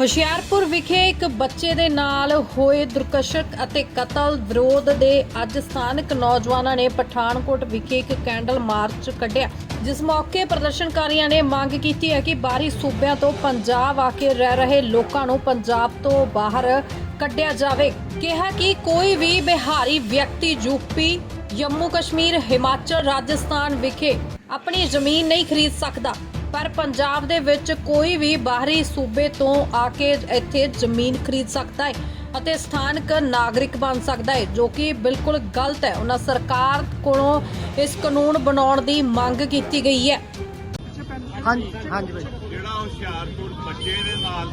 ਹੁਸ਼ਿਆਰਪੁਰ ਵਿਖੇ ਇੱਕ ਬੱਚੇ ਦੇ ਨਾਲ ਹੋਏ ਦੁਰਕਸ਼ਕ ਅਤੇ ਕਤਲ ਵਿਰੋਧ ਦੇ ਅੱਜ ਸਥਾਨਕ ਨੌਜਵਾਨਾਂ ਨੇ ਪਠਾਨਕੋਟ ਵਿਖੇ ਇੱਕ ਕੈਂਡਲ ਮਾਰਚ ਕੱਢਿਆ, ਜਿਸ ਮੌਕੇ ਪ੍ਰਦਰਸ਼ਨਕਾਰੀਆਂ ਨੇ ਮੰਗ ਕੀਤੀ ਹੈ ਕਿ ਬਾਹਰੀ ਸੂਬਿਆਂ ਤੋਂ ਪੰਜਾਬ ਆ ਕੇ ਰਹਿ ਰਹੇ ਲੋਕਾਂ ਨੂੰ ਪੰਜਾਬ ਤੋਂ ਬਾਹਰ ਕੱਢਿਆ ਜਾਵੇ। ਕਿਹਾ ਕਿ ਕੋਈ ਵੀ ਬਿਹਾਰੀ ਵਿਅਕਤੀ ਯੂਪੀ ਜੰਮੂ ਕਸ਼ਮੀਰ, ਹਿਮਾਚਲ, ਰਾਜਸਥਾਨ ਵਿਖੇ ਆਪਣੀ ਜ਼ਮੀਨ ਨਹੀਂ ਖਰੀਦ ਸਕਦਾ। ਪਰ ਪੰਜਾਬ ਦੇ ਵਿੱਚ ਕੋਈ ਵੀ ਬਾਹਰੀ ਸੂਬੇ ਤੋਂ ਆ ਕੇ ਇੱਥੇ ਜ਼ਮੀਨ ਖਰੀਦ ਸਕਦਾ ਹੈ ਅਤੇ ਸਥਾਨਕ ਨਾਗਰਿਕ ਬਣ ਸਕਦਾ ਹੈ ਜੋ ਕਿ ਬਿਲਕੁਲ ਗਲਤ ਹੈ। ਉਹਨਾਂ ਸਰਕਾਰ ਕੋਲੋਂ ਇਸ ਕਾਨੂੰਨ ਬਣਾਉਣ ਦੀ ਮੰਗ ਕੀਤੀ ਗਈ ਹੈ। ਹਾਂਜੀ ਹਾਂਜੀ ਭਾਈ। ਜਿਹੜਾ ਹੁਸ਼ਿਆਰਪੁਰ ਬੱਚੇ ਦੇ ਨਾਲ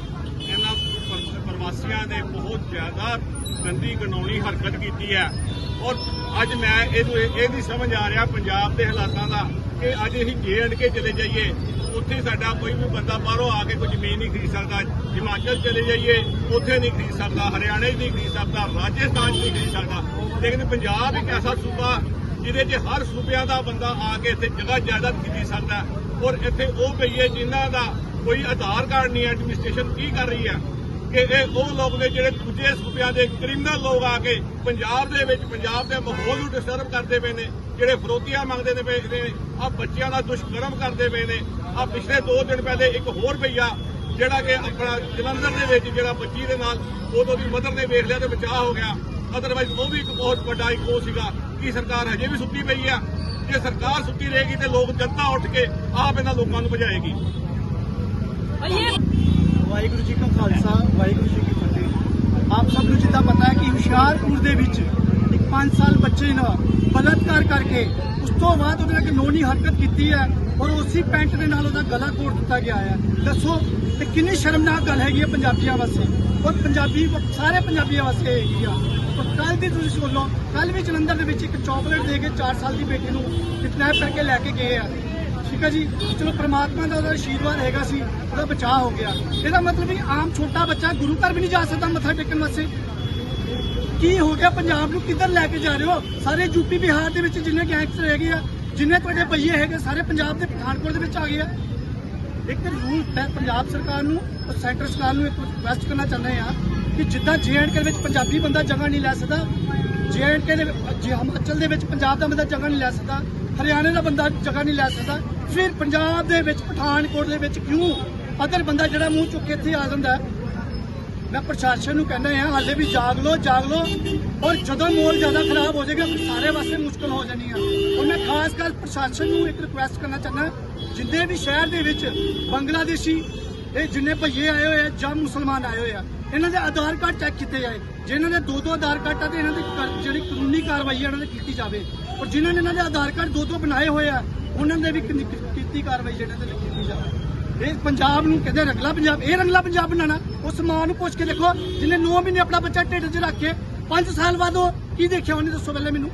ਇਹਨਾਂ ਪਰ- ਪ੍ਰਵਾਸੀਆਂ ਨੇ ਬਹੁਤ ਜ਼ਿਆਦਾ ਗੰਦੀ ਕਾਨੂੰਨੀ ਹਰਕਤ ਕੀਤੀ ਹੈ। ਔਰ ਅੱਜ ਮੈਂ ਇਹਨੂੰ ਇਹ ਇਹ ਨਹੀਂ ਸਮਝ ਆ ਰਿਹਾ ਪੰਜਾਬ ਦੇ ਹਾਲਾਤਾਂ ਦਾ ਕਿ ਅੱਜ ਅਸੀਂ ਜੇ ਕੇ ਚਲੇ ਜਾਈਏ। ਉੱਥੇ ਸਾਡਾ ਕੋਈ ਵੀ ਬੰਦਾ ਬਾਹਰੋਂ ਆ ਕੇ ਕੋਈ ਜ਼ਮੀਨ ਨਹੀਂ ਖਰੀਦ ਸਕਦਾ, ਹਿਮਾਚਲ ਚਲੇ ਜਾਈਏ, ਉੱਥੇ ਨਹੀਂ ਖਰੀਦ ਸਕਦਾ, ਹਰਿਆਣਾ 'ਚ ਨਹੀਂ ਖਰੀਦ ਸਕਦਾ, ਰਾਜਸਥਾਨ 'ਚ ਨਹੀਂ ਖਰੀਦ ਸਕਦਾ। ਲੇਕਿਨ ਪੰਜਾਬ ਇੱਕ ਐਸਾ ਸੂਬਾ, ਜਿਹਦੇ 'ਚ ਹਰ ਸੂਬਿਆਂ ਦਾ ਬੰਦਾ ਆ ਕੇ ਇੱਥੇ ਜਗ੍ਹਾ ਜਾਇਦਾਦ ਖਰੀਦ ਸਕਦਾ ਔਰ ਇੱਥੇ ਉਹ ਪਈਏ ਜਿਨ੍ਹਾਂ ਦਾ ਕੋਈ ਆਧਾਰ ਕਾਰਡ ਨਹੀਂ ਐਡਮਿਨਿਸਟ੍ਰੇਸ਼ਨ ਕੀ ਕਰ ਰਹੀ ਹੈ? ਕਿ ਇਹ ਉਹ ਲੋਕ ਨੇ ਜਿਹੜੇ ਦੂਜੇ ਸੂਬਿਆਂ ਦੇ ਕ੍ਰਿਮੀਨਲ ਲੋਕ ਆ ਕੇ ਪੰਜਾਬ ਦੇ ਵਿੱਚ, ਪੰਜਾਬ ਦੇ ਮਾਹੌਲ ਨੂੰ ਡਿਸਟਰਬ ਕਰਦੇ ਪਏ ਨੇ, ਜਿਹੜੇ ਫਰੋਤੀਆਂ ਮੰਗਦੇ ਨੇ ਪਏ ਨੇ ਆ ਬੱਚਿਆਂ ਦਾ ਦੁਸ਼ਕਰਮ ਕਰਦੇ ਪਏ ਨੇ ਆ ਪਿਛਲੇ 2 ਦਿਨ ਪਹਿਲੇ ਇੱਕ ਹੋਰ ਭਈਆ ਜਿਹੜਾ ਕਿ ਆਪਣਾ ਜਲੰਧਰ ਦੇ ਵਿੱਚ ਜਿਹੜਾ ਬੱਚੀ ਦੇ ਨਾਲ ਉਦੋਂ ਦੀ ਮਦਰ ਨੇ ਵੇਖ ਲਿਆ ਤੇ ਬਚਾਅ ਹੋ ਗਿਆ। ਅਦਰਵਾਈਜ਼ ਉਹ ਵੀ ਇੱਕ ਬਹੁਤ ਵੱਡਾ ਇੱਕ ਉਹ ਸੀਗਾ। ਕਿ ਸਰਕਾਰ ਹਜੇ ਵੀ ਸੁੱਤੀ ਪਈ ਆ? ਜੇ ਸਰਕਾਰ ਸੁੱਤੀ ਰਹੇਗੀ ਤੇ ਲੋਕ ਜਨਤਾ ਉੱਠ ਕੇ ਆਪ ਇਹਨਾਂ ਲੋਕਾਂ ਨੂੰ ਭਜਾਏਗੀ ਵਾਹਿਗੁਰੂ ਜੀ ਕਾ ਖਾਲਸਾ ਵਾਹਿਗੁਰੂ ਜੀ ਕੀ ਫਤਿਹ ਆਪ ਸਭ ਨੂੰ ਜਿੱਦਾਂ ਪਤਾ ਹੈ ਕਿ ਹੁਸ਼ਿਆਰਪੁਰ ਦੇ ਵਿੱਚ ਇੱਕ 5 ਸਾਲ ਬੱਚੇ ਨਾਲ ਬਲਾਤਕਾਰ ਕਰਕੇ ਉਸ ਤੋਂ ਬਾਅਦ ਉਹਦੇ ਨਾਲ ਨੋਨੀ ਹਰਕਤ ਕੀਤੀ ਹੈ ਔਰ ਉਸੇ ਪੈਂਟ ਦੇ ਨਾਲ ਉਹਦਾ ਗਲਾ ਕੋਟ ਦਿੱਤਾ ਗਿਆ ਹੈ। ਦੱਸੋ ਤੇ ਕਿੰਨੀ ਸ਼ਰਮਨਾਕ ਗੱਲ ਹੈਗੀ ਹੈ ਪੰਜਾਬੀਆਂ ਵਾਸਤੇ। ਔਰ ਪੰਜਾਬੀ ਸਾਰੇ ਪੰਜਾਬੀਆਂ ਵਾਸਤੇ ਹੈਗੀ ਆ। ਔਰ ਕੱਲ ਦੀ ਤੁਸੀਂ ਸੁਣ ਲਓ ਕੱਲ ਵੀ ਜਲੰਧਰ ਦੇ ਵਿੱਚ ਇੱਕ ਚਾਕਲੇਟ ਦੇ ਕੇ 4 ਸਾਲ ਦੀ ਬੇਟੀ ਨੂੰ ਕਿਡਨੈਪ ਕਰਕੇ ਲੈ ਕੇ ਗਏ ਆ। ਠੀਕ ਹੈ ਜੀ? ਚਲੋ ਪ੍ਰਮਾਤਮਾ ਦਾ ਉਹਦਾ ਆਸ਼ੀਰਵਾਦ ਹੈਗਾ ਸੀ, ਉਹਦਾ ਬਚਾਅ ਹੋ ਗਿਆ। ਇਹਦਾ ਮਤਲਬ ਵੀ ਆਮ ਛੋਟਾ ਬੱਚਾ ਗੁਰੂ ਘਰ ਵੀ ਨਹੀਂ ਜਾ ਸਕਦਾ ਮੱਥਾ ਟੇਕਣ ਵਾਸਤੇ। ਕੀ ਹੋ ਗਿਆ? ਪੰਜਾਬ ਨੂੰ ਕਿੱਧਰ ਲੈ ਕੇ ਜਾ ਰਹੇ ਹੋ? ਸਾਰੇ ਯੂਪੀ, ਬਿਹਾਰ ਦੇ ਵਿੱਚ ਜਿੰਨੇ ਗੈਂਗਸਟਰ ਹੈਗੇ ਆ, ਜਿੰਨੇ ਤੁਹਾਡੇ ਪਈਏ ਹੈਗੇ ਸਾਰੇ ਪੰਜਾਬ ਦੇ ਪਠਾਨਕੋਟ ਦੇ ਵਿੱਚ ਆ ਗਏ ਆ। ਇੱਕ ਰੂਲ ਹੈ ਪੰਜਾਬ ਸਰਕਾਰ ਨੂੰ ਔਰ ਸੈਂਟਰ ਸਰਕਾਰ ਨੂੰ ਇੱਕ ਰਿਕਵੈਸਟ ਕਰਨਾ ਚਾਹੁੰਦੇ ਆ ਕਿ ਜਿੱਦਾਂ ਜੇਐਂਡਕੇ ਵਿੱਚ ਪੰਜਾਬੀ ਬੰਦਾ ਜਗ੍ਹਾ ਨਹੀਂ ਲੈ ਸਕਦਾ ਜੇਐਂਡਕੇ ਦੇ ਵਿੱਚ- ਜੇ ਹਿਮਾਚਲ ਦੇ ਵਿੱਚ ਪੰਜਾਬ ਦਾ ਬੰਦਾ ਜਗ੍ਹਾ ਨਹੀਂ ਲੈ ਸਕਦਾ, ਹਰਿਆਣੇ ਦਾ ਬੰਦਾ ਜਗ੍ਹਾ ਨਹੀਂ ਲੈ ਸਕਦਾ, ਫਿਰ ਪੰਜਾਬ ਦੇ ਵਿੱਚ ਪਠਾਨਕੋਟ ਦੇ ਵਿੱਚ ਕਿਉਂ? ਅਦਰ ਬੰਦਾ ਜਿਹੜਾ ਮੂੰਹ ਚੁੱਕ ਕੇ ਇੱਥੇ ਆ ਜਾਂਦਾ ਮੈਂ ਪ੍ਰਸ਼ਾਸਨ ਨੂੰ ਕਹਿੰਦਾ ਹਾਂ ਹਾਲੇ ਵੀ ਜਾਗ ਲਓ ਜਾਗ ਲਓ। ਔਰ ਜਦੋਂ ਮੋਲ ਜ਼ਿਆਦਾ ਖਰਾਬ ਹੋ ਜਾਏਗਾ, ਫਿਰ ਸਾਰੇ ਵਾਸਤੇ ਮੁਸ਼ਕਲ ਹੋ ਜਾਣੀ ਆ। ਔਰ ਮੈਂ ਖਾਸ ਕਰ ਪ੍ਰਸ਼ਾਸਨ ਨੂੰ ਇੱਕ ਰਿਕੁਐਸਟ ਕਰਨਾ ਚਾਹੁੰਦਾ ਜਿੰਨੇ ਵੀ ਸ਼ਹਿਰ ਦੇ ਵਿੱਚ ਬੰਗਲਾਦੇਸ਼ੀ, ਇਹ ਜਿੰਨੇ ਭਈਏ ਆਏ ਹੋਏ ਆ ਜਾਂ ਮੁਸਲਮਾਨ ਆਏ ਹੋਏ ਆ, ਇਹਨਾਂ ਦੇ ਆਧਾਰ ਕਾਰਡ ਚੈੱਕ ਕੀਤੇ ਜਾਏ। ਜਿਨ੍ਹਾਂ ਦੇ ਦੋ ਦੋ ਆਧਾਰ ਕਾਰਡ ਆ ਤੇ ਇਹਨਾਂ ਦੀ ਜਿਹੜੀ ਕਾਨੂੰਨੀ ਕਾਰਵਾਈ ਆ, ਇਹਨਾਂ ਦੀ ਕੀਤੀ ਜਾਵੇ। ਔਰ ਜਿਨ੍ਹਾਂ ਨੇ ਇਹਨਾਂ ਦੇ ਆਧਾਰ ਕਾਰਡ ਦੋ ਦੋ ਬਣਾਏ ਹੋਏ ਆ, ਉਹਨਾਂ ਦੇ ਵੀ ਕੀਤੀ ਕਾਰਵਾਈ ਜਿਹੜੇ ਤੇ ਕੀਤੀ ਜਾਵੇ। ਇਹ ਪੰਜਾਬ ਨੂੰ ਕਹਿੰਦੇ ਰੰਗਲਾ ਪੰਜਾਬ, ਇਹ ਰੰਗਲਾ ਪੰਜਾਬ ਬਣਾਣਾ ਉਸ ਮਾਂ ਨੂੰ ਪੁੱਛ ਕੇ ਦੇਖੋ ਜਿਹਨੇ 9 ਮਹੀਨੇ ਆਪਣਾ ਬੱਚਾ ਢਿੱਡ 'ਚ ਰੱਖ ਕੇ 5 ਸਾਲ ਬਾਅਦ ਉਹ ਕੀ ਦੇਖਿਆ ਉਹਨੇ, ਦੱਸੋ ਪਹਿਲੇ ਮੈਨੂੰ।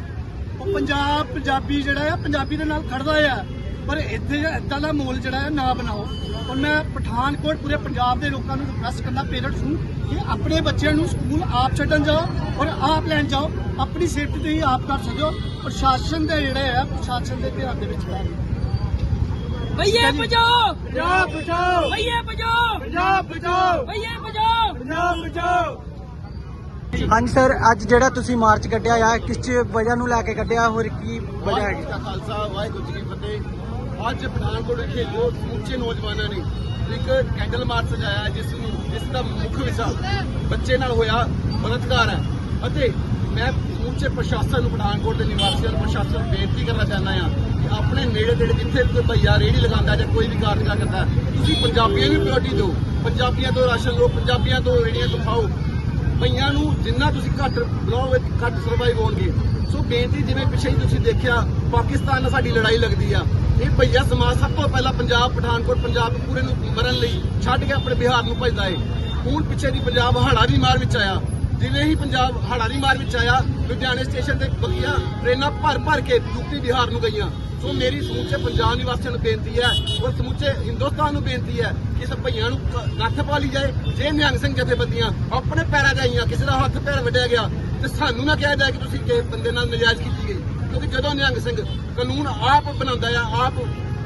ਉਹ ਪੰਜਾਬ, ਪੰਜਾਬੀ ਜਿਹੜਾ ਆ, ਪੰਜਾਬੀ ਦੇ ਨਾਲ ਖੜਦਾ ਆ। ਪਰ ਇੱਥੇ ਇਦਾਂ ਦਾ ਮਾਹੌਲ ਜਿਹੜਾ ਹੈ ਨਾ ਬਣਾਓ। ਔਰ ਮੈਂ ਪਠਾਨਕੋਟ ਪੂਰੇ ਪੰਜਾਬ ਦੇ ਲੋਕਾਂ ਨੂੰ ਰਿਕਵੈਸਟ ਕਰਨਾ ਪੇਰੈਂਟਸ ਨੂੰ, ਕਿ ਆਪਣੇ ਬੱਚਿਆਂ ਨੂੰ ਸਕੂਲ ਆਪ ਛੱਡਣ ਜਾਓ ਔਰ ਆਪ ਲੈਣ ਜਾਓ। ਆਪਣੀ ਸੇਫਟੀ ਤੁਸੀਂ ਆਪ ਕਰ ਸਕੋ ਪ੍ਰਸ਼ਾਸਨ ਦੇ ਜਿਹੜੇ ਆ, ਪ੍ਰਸ਼ਾਸਨ ਦੇ ਧਿਆਨ ਦੇ ਵਿੱਚ ਲੈ ਭਈਏ ਬਚਾਓ ਪੰਜਾਬ ਬਚਾਓ। ਭਈਏ ਬਚਾਓ ਪੰਜਾਬ ਬਚਾਓ। ਭਈਏ ਬਚਾਓ ਪੰਜਾਬ ਬਚਾਓ। ਹਾਂਜੀ ਸਰ ਅੱਜ ਜਿਹੜਾ ਤੁਸੀਂ ਮਾਰਚ ਕੱਢਿਆ ਆ ਕਿਸ ਚ ਵਜ੍ਹਾ ਨੂੰ ਲੈ ਕੇ ਕੱਢਿਆ ਹੋਰ ਕੀ ਵਜ੍ਹਾ ਹੈਗੀ? ਦਾ ਖਾਲਸਾ ਵਾਹਿਗੁਰੂ ਜੀ ਕੀ ਫਤਿਹ। ਅੱਜ ਪਠਾਨਕੋਟ ਵਿਖੇ ਜੋ ਸਮੁੱਚੇ ਨੌਜਵਾਨਾਂ ਨੇ ਇੱਕ ਕੈਂਡਲ ਮਾਰਚ ਸਜਾਇਆ ਜਿਸ ਨੂੰ ਜਿਸ ਦਾ ਮੁੱਖ ਵਿਸ਼ਾ ਬੱਚੇ ਨਾਲ ਹੋਇਆ ਬਲਾਤਕਾਰ ਹੈ। ਅਤੇ ਮੈਂ ਸਮੁੱਚੇ ਪ੍ਰਸ਼ਾਸਨ ਨੂੰ ਪਠਾਨਕੋਟ ਦੇ ਨਿਵਾਸੀਆਂ ਨੂੰ ਪ੍ਰਸ਼ਾਸਨ ਨੂੰ ਬੇਨਤੀ ਕਰਨਾ ਚਾਹੁੰਦਾ ਹਾਂ ਆਪਣੇ ਨੇੜੇ ਤੇੜੇ ਜਿੱਥੇ ਕੋਈ ਭਈਆ ਰੇੜੀ ਲਗਾਉਂਦਾ ਜਾਂ ਕੋਈ ਵੀ ਕਾਰਜਕਾ ਕਰਦਾ, ਤੁਸੀਂ ਪੰਜਾਬੀਆਂ ਨੂੰ ਪ੍ਰਾਇੋਰਟੀ ਦਿਓ। ਪੰਜਾਬੀਆਂ ਤੋਂ ਰਾਸ਼ਨ ਲਓ, ਪੰਜਾਬੀਆਂ ਤੋਂ ਰੇੜੀਆਂ ਤੋਂ ਖਾਓ। ਭਈਆਂ ਨੂੰ ਜਿੰਨਾ ਤੁਸੀਂ ਘੱਟ ਬੁਲਾਓਗੇ ਘੱਟ ਸਰਵਾਈਵ ਹੋਣਗੇ। ਸੋ ਬੇਨਤੀ ਜਿਵੇਂ ਪਿੱਛੇ ਹੀ ਤੁਸੀਂ ਦੇਖਿਆ, ਪਾਕਿਸਤਾਨ ਨਾਲ ਸਾਡੀ ਲੜਾਈ ਲੱਗਦੀ ਆ। ਇਹ ਭਈਆ ਸਮਾਜ ਸਭ ਤੋਂ ਪਹਿਲਾਂ ਪੰਜਾਬ, ਪਠਾਨਕੋਟ, ਪੰਜਾਬ ਪੂਰੇ ਨੂੰ ਮਰਨ ਲਈ ਛੱਡ ਕੇ ਆਪਣੇ ਬਿਹਾਰ ਨੂੰ ਭਜਦਾ ਏ। ਹੁਣ ਪਿੱਛੇ ਦੀ ਪੰਜਾਬ ਹਾੜਾ ਦੀ ਮਾਰ ਵਿੱਚ ਆਇਆ। ਜਿਵੇਂ ਹੀ ਪੰਜਾਬ ਹਾੜਾ ਦੀ ਮਾਰ ਵਿੱਚ ਆਇਆ, ਲੁਧਿਆਣੇ ਸਟੇਸ਼ਨ ਤੇ ਬਗੀਆਂ ਟ੍ਰੇਨਾਂ ਭਰ ਭਰ ਕੇ ਯੂਪੀ ਬਿਹਾਰ ਨੂੰ ਗਈਆਂ। ਸੋ ਮੇਰੀ ਸਮੁੱਚੇ ਪੰਜਾਬ ਨਿਵਾਸੀਆਂ ਨੂੰ ਬੇਨਤੀ ਹੈ ਔਰ ਸਮੁੱਚੇ ਹਿੰਦੁਸਤਾਨ ਨੂੰ ਬੇਨਤੀ ਹੈ ਕਿ ਇਸ ਭਈਆਂ ਨੂੰ ਨੱਥ ਪਾ ਲਈ ਜਾਏ। ਜੇ ਨਿਹੰਗ ਸਿੰਘ ਜਥੇਬੰਦੀਆਂ ਆਪਣੇ ਪੈਰਾਂ 'ਤੇ ਆਈਆਂ, ਕਿਸੇ ਦਾ ਹੱਥ ਪੈਰ ਵੱਢਿਆ ਗਿਆ, ਤੇ ਸਾਨੂੰ ਨਾ ਕਿਹਾ ਜਾਏ ਕਿ ਤੁਸੀਂ ਕਿਸੇ ਬੰਦੇ ਨਾਲ ਨਜਾਇਜ਼ ਕੀਤੀ ਗਈ। ਕਿਉਂਕਿ ਜਦੋਂ ਨਿਹੰਗ ਸਿੰਘ ਕਾਨੂੰਨ ਆਪ ਬਣਾਉਂਦਾ ਆ, ਆਪ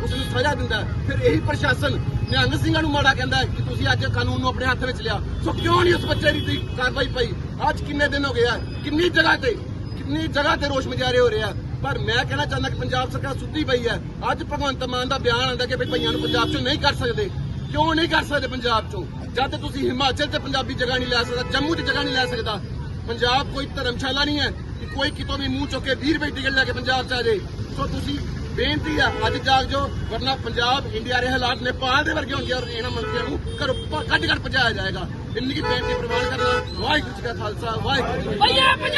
ਉਸ ਨੂੰ ਸਜ਼ਾ ਦਿੰਦਾ, ਫਿਰ ਇਹੀ ਪ੍ਰਸ਼ਾਸਨ ਨਿਹੰਗ ਸਿੰਘਾਂ ਨੂੰ ਮਾੜਾ ਕਹਿੰਦਾ ਕਿ ਤੁਸੀਂ ਅੱਜ ਕਾਨੂੰਨ ਨੂੰ ਆਪਣੇ ਹੱਥ ਵਿੱਚ ਲਿਆ। ਸੋ ਕਿਉਂ ਨਹੀਂ ਉਸ ਬੱਚੇ ਦੀ ਕਾਰਵਾਈ ਪਈ? ਅੱਜ ਕਿੰਨੇ ਦਿਨ ਹੋ ਗਏ ਆ? ਕਿੰਨੀ ਜਗ੍ਹਾ ਤੇ, ਕਿੰਨੀ ਜਗ੍ਹਾ ਤੇ ਰੋਸ਼ ਮੁਜ਼ਾਹਰੇ ਹੋ ਰਿਹਾ ਪਰ ਮੈਂ ਕਹਿਣਾ ਚਾਹੁੰਦਾ ਕਿ ਪੰਜਾਬ ਸਰਕਾਰ ਸੁੱਤੀ ਪਈ ਹੈ। ਅੱਜ ਭਗਵੰਤ ਮਾਨ ਦਾ ਬਿਆਨ ਆਉਂਦਾ ਕਿ ਵੀ ਭਈਆਂ ਨੂੰ ਪੰਜਾਬ ਚੋਂ ਨਹੀਂ ਕਰ ਸਕਦੇ। ਕਿਉਂ ਨਹੀਂ ਕਰ ਸਕਦੇ ਪੰਜਾਬ ਚੋਂ? ਜਦ ਤੁਸੀਂ ਹਿਮਾਚਲ 'ਚ ਪੰਜਾਬੀ ਜਗ੍ਹਾ ਨਹੀਂ ਲੈ ਸਕਦਾ, ਜੰਮੂ 'ਚ ਜਗ੍ਹਾ ਨਹੀਂ ਲੈ ਸਕਦਾ, ਪੰਜਾਬ ਕੋਈ ਧਰਮਸ਼ਾਲਾ ਨਹੀਂ ਹੈ ਕਿ ਕੋਈ ਕਿਤੋਂ ਵੀ ਮੂੰਹ ਚੁੱਕ ਕੇ 20 ਰੁਪਏ ਟਿਕਟ ਲੈ ਕੇ ਪੰਜਾਬ 'ਚ ਆ ਜਾਏ। ਸੋ ਤੁਸੀਂ ਬੇਨਤੀ ਆ, ਅੱਜ ਜਾਗ ਜੋ ਵਰਨਾ ਪੰਜਾਬ, ਇੰਡੀਆ ਦੇ ਹਾਲਾਤ ਨੇਪਾਲ ਦੇ ਵਰਗੇ ਹੋਣਗੇ ਔਰ ਇਹਨਾਂ ਮੰਤਰੀਆਂ ਨੂੰ ਘਰੋਂ ਪ- ਕੱਢ ਕੱਢ ਪਹੁੰਚਾਇਆ ਜਾਏਗਾ। ਇੰਨੀ ਕੀ ਬੇਨਤੀ ਪ੍ਰਵਾਨ ਕਰਨਾ। ਵਾਹਿਗੁਰੂ ਜੀ ਕਾ ਖਾਲਸਾ, ਵਾਹਿਗੁਰੂ ਜੀ ਕੀ ਫਤਿਹ।